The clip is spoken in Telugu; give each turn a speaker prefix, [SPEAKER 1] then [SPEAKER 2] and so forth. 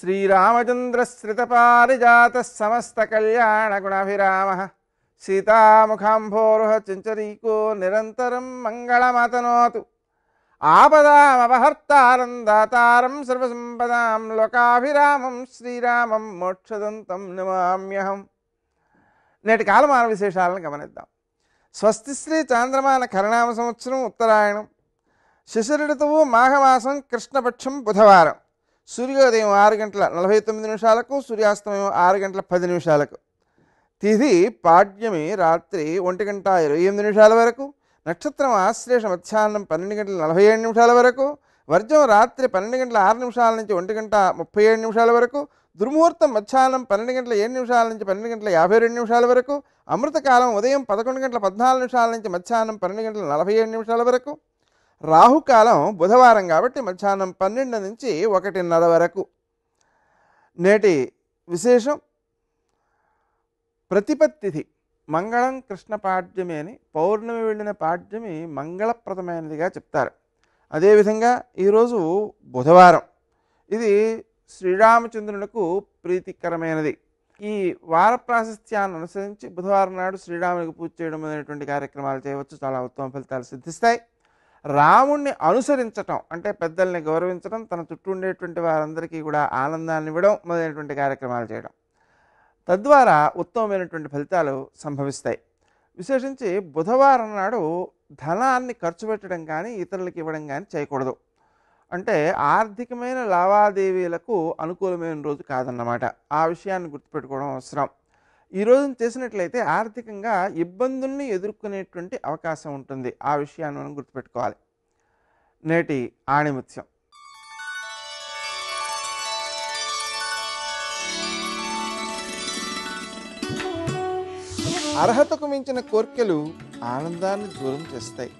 [SPEAKER 1] శ్రీరామచంద్రశ్రితపారిజాత సమస్త కళ్యాణ గుణాభిరామ సీతాముఖాంభోరుహ చించరీకో నిరంతరం మంగళమతనోతు ఆపదామవహర్తారం దాతారం సర్వసంపదాం లోకాభిరామం శ్రీరామం మోక్షదంతం నమామ్యహం నేటి కాలమాన విశేషాలను గమనిద్దాం. స్వస్తి శ్రీ చాంద్రమాన కరణామ సంవత్సరం ఉత్తరాయణం. శిశిరుడుతువు మాఘమాసం కృష్ణపక్షం బుధవారం. సూర్యోదయం ఆరు గంటల నలభై తొమ్మిది నిమిషాలకు సూర్యాస్తమయం ఆరు గంటల పది నిమిషాలకు. తిథి పాడ్యమి రాత్రి ఒంటి గంట ఇరవై ఎనిమిది నిమిషాల వరకు నక్షత్రం ఆశ్లేష మధ్యాహ్నం పన్నెండు గంటల నలభై ఏడు నిమిషాల వరకు వర్జం రాత్రి పన్నెండు గంటల ఆరు నిమిషాల నుంచి ఒంటి గంట ముప్పై ఏడు నిమిషాల వరకు దుర్ముహూర్తం మధ్యాహ్నం పన్నెండు గంటల ఏడు నిమిషాల నుంచి పన్నెండు గంటల యాభై రెండు నిమిషాల వరకు అమృతకాలం ఉదయం పదకొండు గంటల పద్నాలుగు నిమిషాల నుంచి మధ్యాహ్నం పన్నెండు గంటల నలభై ఏడు నిమిషాల వరకు రాహుకాలం బుధవారం కాబట్టి మధ్యాహ్నం పన్నెండు నుంచి ఒకటిన్నర వరకు. నేటి విశేషం ప్రతిపత్తిథి మంగళం కృష్ణ పాడ్యమి అని పౌర్ణమి వెళ్ళిన పాడ్యమి మంగళప్రదమైనదిగా చెప్తారు. అదేవిధంగా ఈరోజు బుధవారం. ఇది శ్రీరామచంద్రునికి ప్రీతికరమైనది. ఈ వార ప్రాశస్త్యాన్ని అనుసరించి బుధవారం నాడు శ్రీరామునికి పూజ చేయడం అనేటువంటి కార్యక్రమాలు చేయవచ్చు. చాలా ఉత్తమ ఫలితాలు సిద్ధిస్తాయి. రాముణ్ణి అనుసరించటం అంటే పెద్దల్ని గౌరవించడం తన చుట్టూ ఉండేటువంటి వారందరికీ కూడా ఆనందాన్ని ఇవ్వడం మొదలైనటువంటి కార్యక్రమాలు చేయడం. తద్వారా ఉత్తమమైనటువంటి ఫలితాలు సంభవిస్తాయి. విశేషించి బుధవారం నాడు ధనాన్ని ఖర్చు పెట్టడం కానీ ఇతరులకు ఇవ్వడం కానీ చేయకూడదు. అంటే ఆర్థికమైన లావాదేవీలకు అనుకూలమైన రోజు కాదన్నమాట. ఆ విషయాన్ని గుర్తుపెట్టుకోవడం అవసరం. ఈ చేసినట్లయితే ఆర్థికంగా ఇబ్బందుల్ని ఎదుర్కొనేటువంటి అవకాశం ఉంటుంది. ఆ విషయాన్ని మనం గుర్తుపెట్టుకోవాలి. నేటి ఆణిముత్యం. అర్హతకు మించిన కోర్కెలు ఆనందాన్ని దూరం చేస్తాయి.